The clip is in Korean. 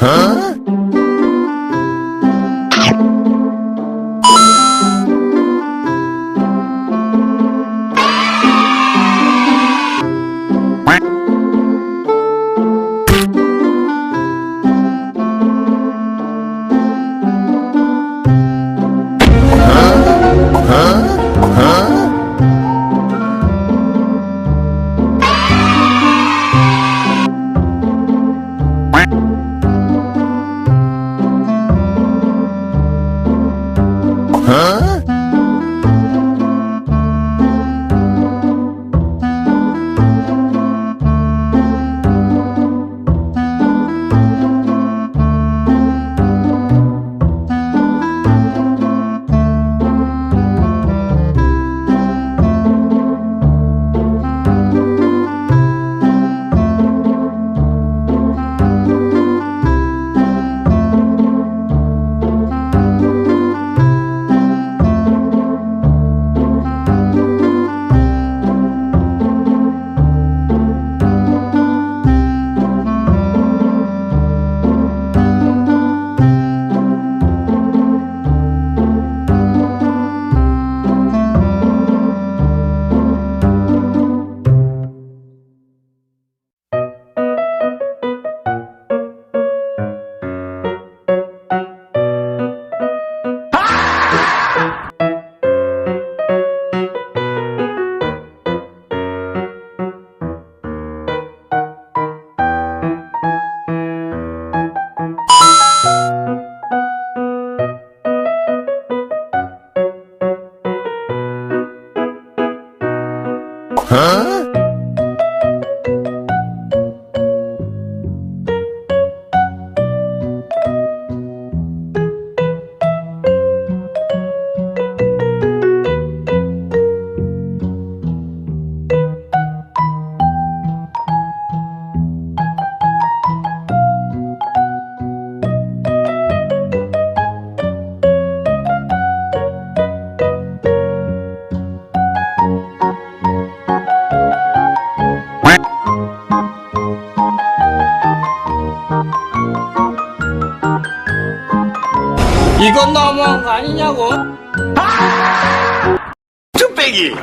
Huh? Huh? 이건 너무한 거 아니냐고? 뚝배기